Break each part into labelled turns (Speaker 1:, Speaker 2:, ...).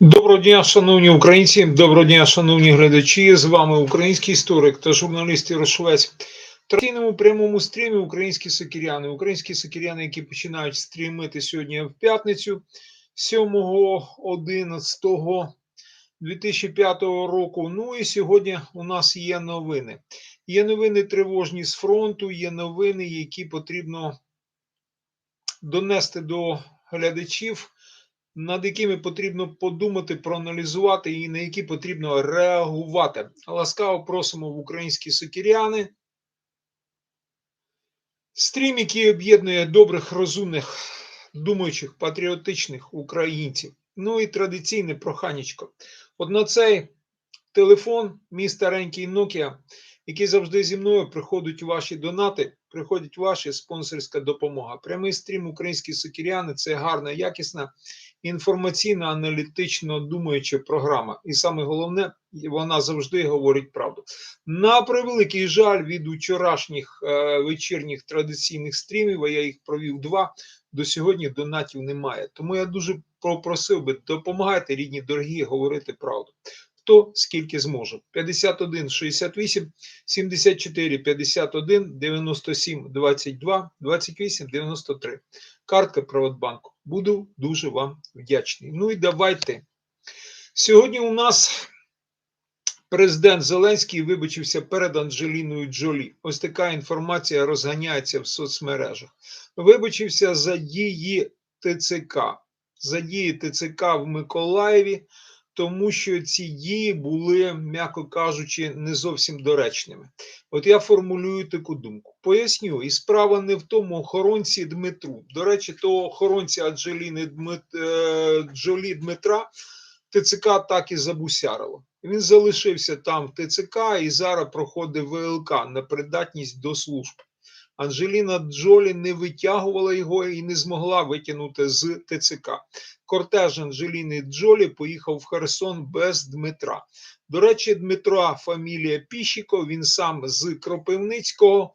Speaker 1: Доброго дня, шановні українці, доброго дня, шановні глядачі. З вами український історик та журналіст Ярошовець. В традиційному прямому стрімі українські сокіряни. Українські сокіряни, які починають стрімити сьогодні в п'ятницю 7.11.2005 року. Ну і сьогодні у нас є новини. Є новини тривожні з фронту, є новини, які потрібно донести до глядачів над якими потрібно подумати, проаналізувати і на які потрібно реагувати. Ласкаво просимо в українські сокіряни. Стрім, який об'єднує добрих, розумних, думаючих, патріотичних українців. Ну і традиційне проханечко. От на цей телефон, мій старенький Nokia, який завжди зі мною приходять ваші донати, приходить ваша спонсорська допомога. Прямий стрім українські сокіряни це гарна, якісна інформаційна, аналітично думаюча програма. І саме головне, вона завжди говорить правду. На превеликий жаль, від вчорашніх е, вечірніх традиційних стрімів, а я їх провів два. До сьогодні донатів немає. Тому я дуже попросив би допомагайте, рідні дорогі, говорити правду. Хто скільки зможе? 51 68 74 51 97 22 28 93. Картка Приватбанку. Буду дуже вам вдячний. Ну і давайте. Сьогодні у нас президент Зеленський вибачився перед Анджеліною Джолі. Ось така інформація розганяється в соцмережах. Вибачився за дії ТЦК. За дії ТЦК в Миколаєві, тому що ці дії були, м'яко кажучи, не зовсім доречними. От я формулюю таку думку. Поясню, і справа не в тому охоронці Дмитру. До речі, того охоронця Аджеліни Дмит... е, Джолі Дмитра ТЦК так і забусярило. Він залишився там в ТЦК і зараз проходить ВЛК на придатність до служб. Анджеліна Джолі не витягувала його і не змогла витягнути з ТЦК. Кортеж Анджеліни Джолі поїхав в Херсон без Дмитра. До речі, Дмитра фамілія Піщиков, він сам з Кропивницького,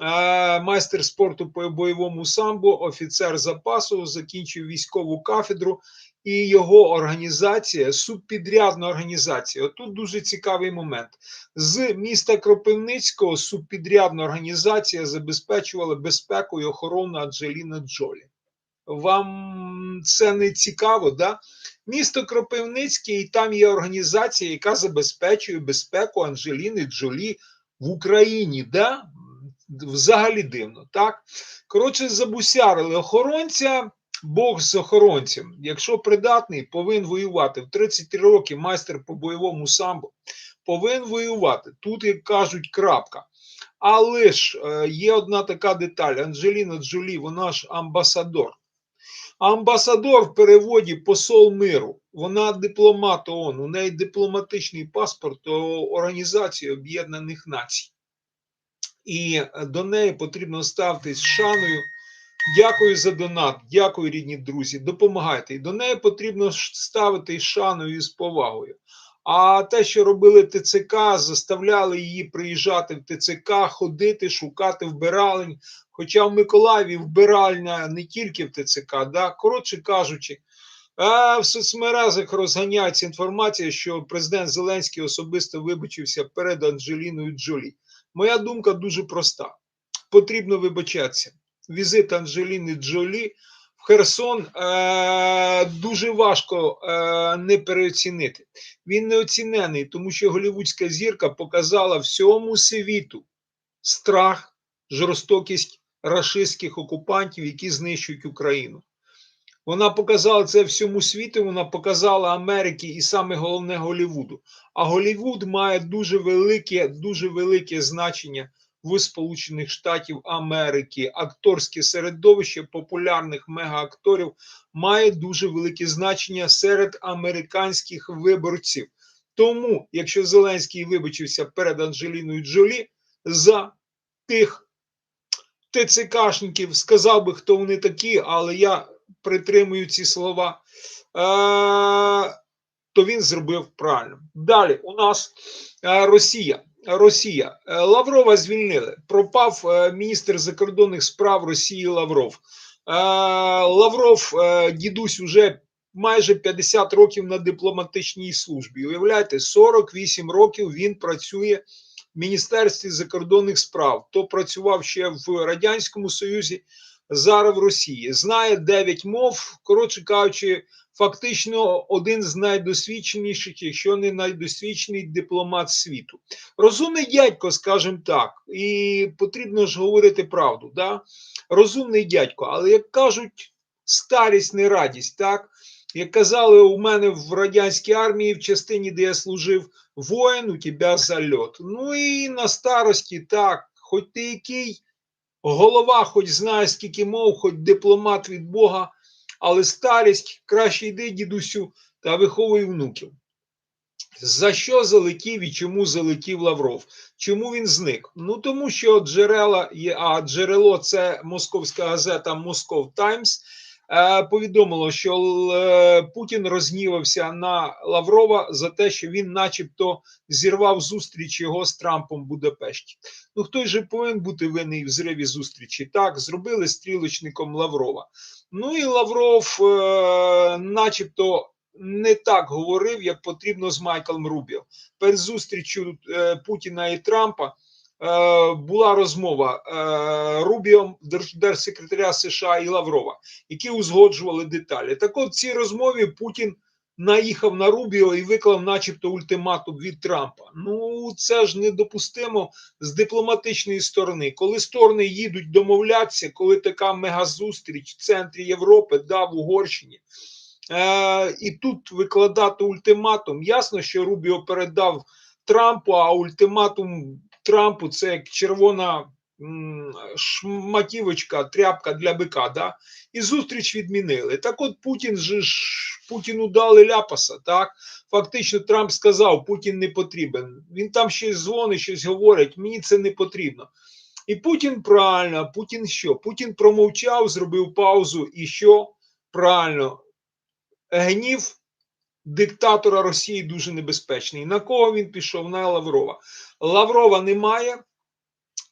Speaker 1: майстер спорту по бойовому самбо, офіцер запасу, закінчив військову кафедру. І його організація, субпідрядна організація. Отут дуже цікавий момент. З міста Кропивницького субпідрядна організація забезпечувала безпеку і охорону Аджеліна Джолі. Вам це не цікаво, да? Місто Кропивницьке, і там є організація, яка забезпечує безпеку Анджеліни Джолі в Україні. да? Взагалі дивно, так? Коротше, забусярили охоронця. Бог з охоронцем, якщо придатний, повинен воювати. В 33 роки майстер по бойовому самбо повинен воювати. Тут, як кажуть, крапка. Але ж е, є одна така деталь: Анджеліна Джолі, вона ж амбасадор. Амбасадор в переводі посол миру. Вона дипломат ООН, у неї дипломатичний паспорт Організації Об'єднаних Націй. І до неї потрібно ставитись шаною. Дякую за донат, дякую, рідні друзі. Допомагайте. І до неї потрібно ставити шаною і з повагою. А те, що робили ТЦК, заставляли її приїжджати в ТЦК, ходити, шукати вбиралень. Хоча в Миколаєві вбиральня не тільки в ТЦК, да? коротше кажучи, в соцмережах розганяється інформація, що президент Зеленський особисто вибачився перед Анджеліною Джолі. Моя думка дуже проста: потрібно вибачатися. Візит Анджеліни Джолі в Херсон е, дуже важко е, не переоцінити. Він неоцінений, тому що голівудська зірка показала всьому світу страх, жорстокість рашистських окупантів, які знищують Україну. Вона показала це всьому світу, вона показала Америки і саме головне Голівуду. А Голівуд має дуже велике, дуже велике значення в Сполучених Штатів Америки. Акторське середовище популярних мегаакторів має дуже велике значення серед американських виборців. Тому, якщо Зеленський вибачився перед Анджеліною Джолі за тих ТЦКшників, сказав би, хто вони такі, але я притримую ці слова, е- то він зробив правильно. Далі у нас е Росія. Росія Е, Лаврова звільнили. Пропав міністр закордонних справ Росії Лавров. Лавров, дідусь, уже майже 50 років на дипломатичній службі. Уявляєте, 48 років він працює в Міністерстві закордонних справ. То працював ще в Радянському Союзі, зараз в Росії. Знає 9 мов, коротше кажучи, фактично один з найдосвідченіших, якщо не найдосвідчений дипломат світу. Розумний дядько, скажімо так, і потрібно ж говорити правду. Да? Розумний дядько, але як кажуть, старість не радість, так? Як казали у мене в радянській армії, в частині, де я служив, воїн, у тебе зальот. Ну і на старості так, хоч ти який голова, хоч знає, скільки мов, хоч дипломат від Бога, але старість краще йди, дідусю, та виховуй внуків. За що залетів і чому залетів Лавров? Чому він зник? Ну тому що джерела є, а джерело це московська газета Москов Таймс. Е, повідомило, що е, Путін рознівався на Лаврова за те, що він, начебто, зірвав зустріч його з Трампом в Будапешті. Ну хто ж повинен бути винний в зриві зустрічі? Так, зробили стрілочником Лаврова. Ну і Лавров, е, начебто, не так говорив, як потрібно з Майклом Рубіо. Перед зустрічю Путіна і Трампа була розмова е, Рубіо, держсекретаря США і Лаврова, які узгоджували деталі. Так от в цій розмові Путін наїхав на Рубіо і виклав, начебто, ультиматум від Трампа. Ну це ж недопустимо з дипломатичної сторони. Коли сторони їдуть домовлятися, коли така мегазустріч в центрі Європи, да, в Угорщині. Е, і тут викладати ультиматум. Ясно, що Рубіо передав Трампу, а ультиматум Трампу це як червона шматівочка, тряпка для бика. Да? І зустріч відмінили. Так от Путін же ж Путіну дали ляпаса. Так фактично Трамп сказав, Путін не потрібен. Він там щось дзвонить, щось говорить. Мені це не потрібно. І Путін правильно, Путін що? Путін промовчав, зробив паузу, і що правильно гнів диктатора Росії дуже небезпечний. На кого він пішов? На Лаврова. Лаврова немає.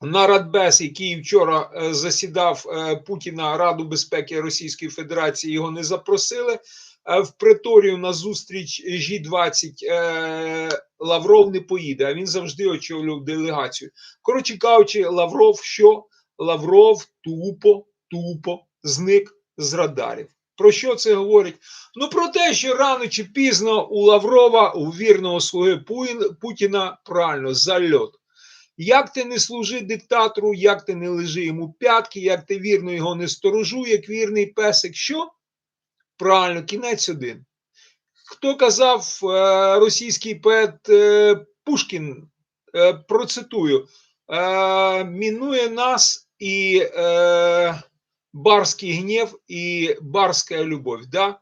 Speaker 1: На Радбес, який вчора е, засідав е, Путіна Раду безпеки Російської Федерації, його не запросили. Е, в приторію на зустріч G20 Лавров не поїде, а він завжди очолював делегацію. Коротше кажучи, Лавров що? Лавров тупо, тупо зник з радарів. Про що це говорить? Ну про те, що рано чи пізно у Лаврова, у вірного слуги Путіна, правильно зальот. Як ти не служи диктатору, як ти не лежи йому п'ятки, як ти вірно його не сторожуй, як вірний песик, що? Правильно, кінець один. Хто казав е, російський поет е, Пушкін, е, процитую, мінує нас і барський гнів і барська любов. Да?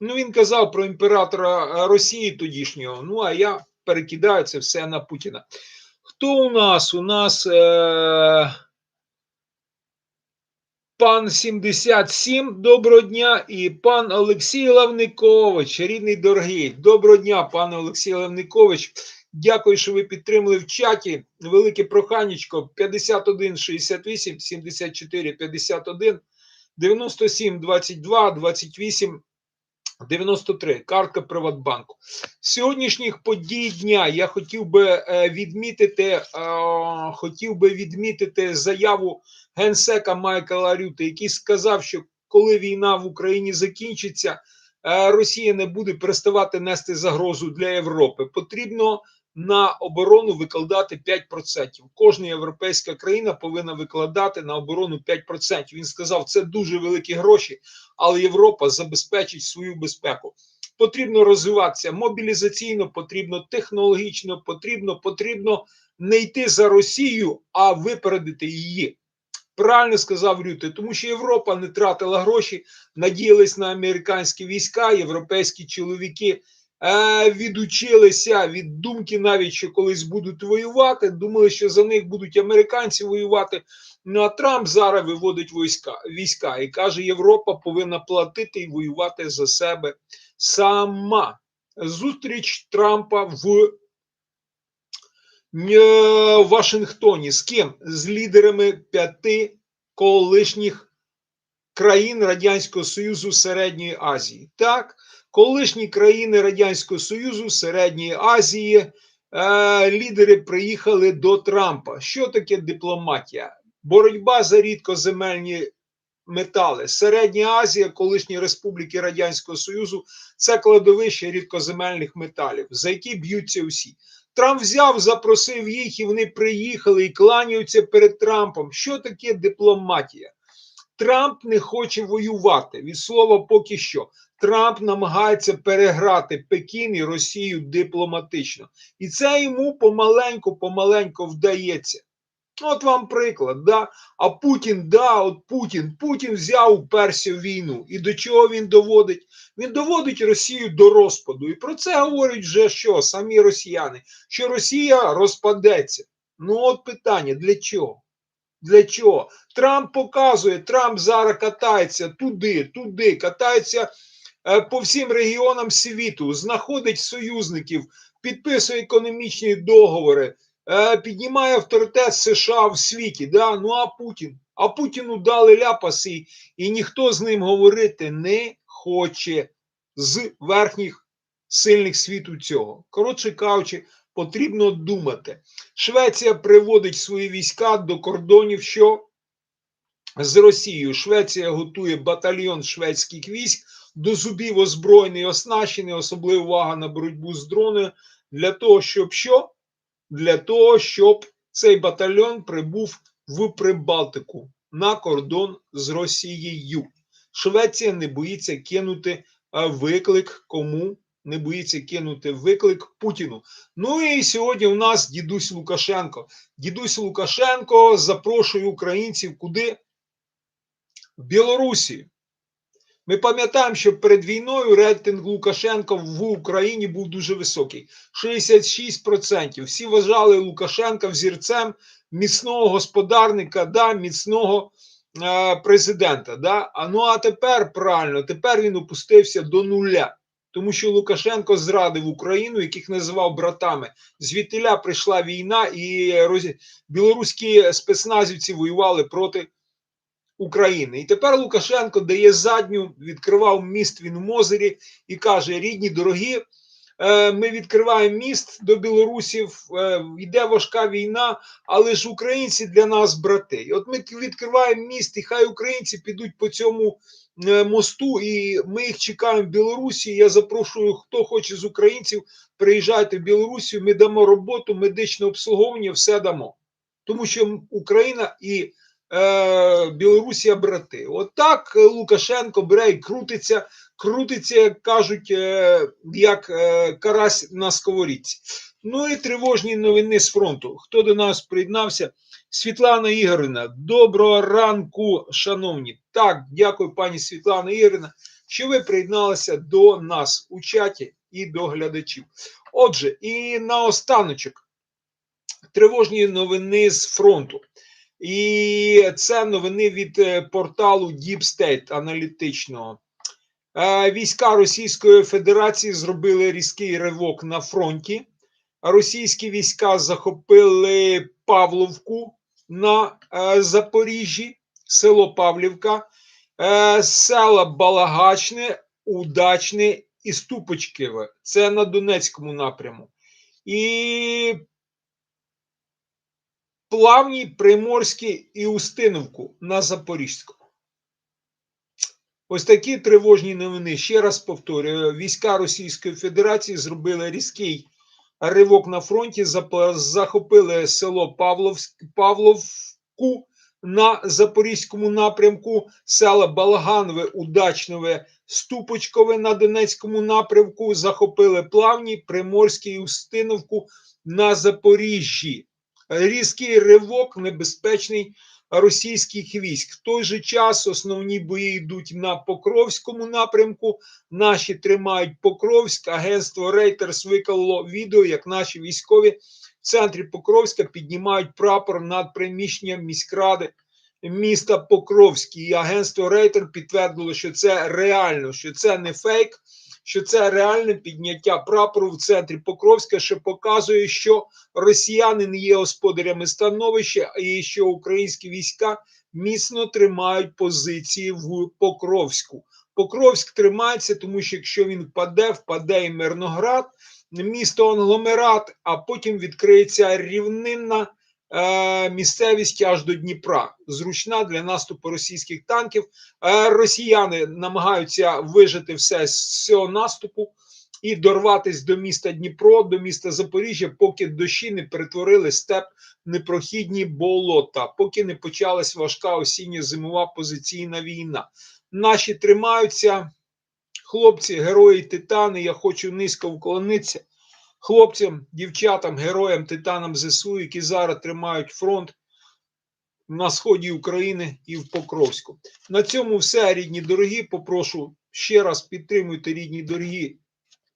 Speaker 1: Ну, Він казав про імператора Росії тодішнього. Ну, а я перекидаю це все на Путіна. Хто у нас? У нас е, пан 77, доброго дня, і пан Олексій Лавникович, рідний дорогий. Доброго дня, пане Олексій Лавникович. Дякую, що ви підтримали в чаті. Велике проханечко 51 68 74 51 97 22 28 93. Картка Приватбанку. Сьогоднішніх подій дня я хотів би е, відмітити, е, хотів би відмітити заяву генсека Майкла Рюта, який сказав, що коли війна в Україні закінчиться, е, Росія не буде переставати нести загрозу для Європи. Потрібно на оборону викладати 5%. Кожна європейська країна повинна викладати на оборону 5%. Він сказав, це дуже великі гроші, але Європа забезпечить свою безпеку. Потрібно розвиватися мобілізаційно, потрібно технологічно, потрібно, потрібно не йти за Росію, а випередити її. Правильно сказав Рюте, тому що Європа не тратила гроші, надіялись на американські війська, європейські чоловіки відучилися від думки, навіть що колись будуть воювати. Думали, що за них будуть американці воювати. Ну а Трамп зараз виводить війська війська і каже, Європа повинна платити і воювати за себе сама. Зустріч Трампа в е, Вашингтоні з ким? З лідерами п'яти колишніх країн Радянського Союзу Середньої Азії. Так, колишні країни Радянського Союзу Середньої Азії. Е, лідери приїхали до Трампа. Що таке дипломатія? Боротьба за рідкоземельні метали. Середня Азія, колишні республіки Радянського Союзу, це кладовище рідкоземельних металів, за які б'ються усі. Трамп взяв, запросив їх, і вони приїхали і кланяються перед Трампом. Що таке дипломатія? Трамп не хоче воювати від слова поки що. Трамп намагається переграти Пекін і Росію дипломатично, і це йому помаленьку, помаленьку вдається. От вам приклад, да. А Путін, да, от Путін, Путін взяв уперся в війну. І до чого він доводить? Він доводить Росію до розпаду. І про це говорять вже що? Самі росіяни, що Росія розпадеться. Ну, от питання: для чого? Для чого? Трамп показує, Трамп зараз катається туди, туди, катається по всім регіонам світу, знаходить союзників, підписує економічні договори, е, піднімає авторитет США в світі. Да? Ну а Путін? А Путіну дали ляпаси, і ніхто з ним говорити не хоче з верхніх сильних світу цього. Коротше кажучи, потрібно думати. Швеція приводить свої війська до кордонів, що з Росією. Швеція готує батальйон шведських військ до зубів озброєний, оснащений, особлива увага на боротьбу з дроною, для того, щоб що? Для того, щоб цей батальйон прибув в Прибалтику на кордон з Росією. Швеція не боїться кинути виклик кому не боїться кинути виклик Путіну. Ну і сьогодні у нас дідусь Лукашенко. Дідусь Лукашенко запрошує українців куди? В Білорусі. Ми пам'ятаємо, що перед війною рейтинг Лукашенка в Україні був дуже високий 66%. Всі вважали Лукашенка взірцем міцного господарника, да, міцного е, президента. Да? А ну а тепер правильно, тепер він опустився до нуля тому що Лукашенко зрадив Україну, яких називав братами. Звідтиля прийшла війна, і білоруські спецназівці воювали проти України. І тепер Лукашенко дає задню, відкривав міст він у Мозері і каже: рідні, дорогі. Е, ми відкриваємо міст до білорусів, е, йде важка війна, але ж українці для нас брати. І от ми відкриваємо міст, і хай українці підуть по цьому Е, мосту, і ми їх чекаємо в Білорусі. Я запрошую, хто хоче з українців, приїжджайте в Білорусі, ми дамо роботу, медичне обслуговування, все дамо. Тому що Україна і е, Білорусія брати. Отак От Лукашенко бере і крутиться, крутиться, як кажуть, е, як е, карась на сковорідці. Ну і тривожні новини з фронту. Хто до нас приєднався? Світлана Ігорівна, доброго ранку, шановні. Так, дякую, пані Світлана Ігорівна, що ви приєдналися до нас у чаті і до глядачів. Отже, і наостаночок тривожні новини з фронту. І це новини від е, порталу Deep State аналітичного. Е, війська Російської Федерації зробили різкий ривок на фронті. Російські війська захопили Павловку на е, Запоріжжі, село Павлівка, села Балагачне, Удачне і Ступочківе. Це на Донецькому напряму. І Плавні, Приморські і Устиновку на Запорізькому. Ось такі тривожні новини. Ще раз повторюю: війська Російської Федерації зробили різкий ривок на фронті, захопили село Павловськ, Павловку на Запорізькому напрямку, села Балаганове, Удачнове, Ступочкове на Донецькому напрямку, захопили Плавні, Приморський і Устиновку на Запоріжжі. Різкий ривок небезпечний російських військ. В той же час основні бої йдуть на Покровському напрямку. Наші тримають Покровськ. Агентство Reuters виклало відео, як наші військові в центрі Покровська піднімають прапор над приміщенням міськради. Міста Покровський і агентство Рейтер підтвердило, що це реально, що це не фейк, що це реальне підняття прапору в центрі Покровська, що показує, що росіяни не є господарями становища, і що українські війська міцно тримають позиції в Покровську. Покровськ тримається, тому що якщо він впаде, впаде і Мирноград, місто Англомерат, а потім відкриється рівнинна е, місцевість аж до Дніпра, зручна для наступу російських танків. Е, росіяни намагаються вижити все з цього наступу і дорватись до міста Дніпро, до міста Запоріжжя, поки дощі не перетворили степ непрохідні болота, поки не почалась важка осінньо-зимова позиційна війна. Наші тримаються, хлопці, герої Титани. Я хочу низько вклонитися хлопцям, дівчатам, героям, титанам ЗСУ, які зараз тримають фронт на сході України і в Покровську. На цьому все, рідні дорогі. Попрошу ще раз підтримуйте рідні дорогі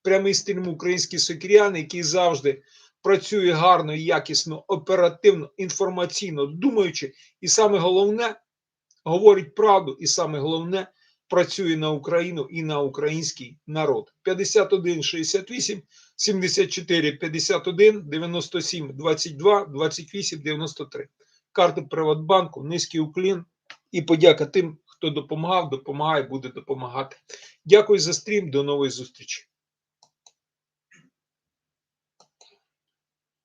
Speaker 1: прямий стрім український сокіряни, який завжди працює гарно, якісно, оперативно, інформаційно, думаючи, і саме головне говорить правду, і саме головне працює на Україну і на український народ. 51 68 74 51 97 22 28 93. Карти Приватбанку, низький уклін і подяка тим, хто допомагав, допомагає, буде допомагати. Дякую за стрім. До нової зустрічі.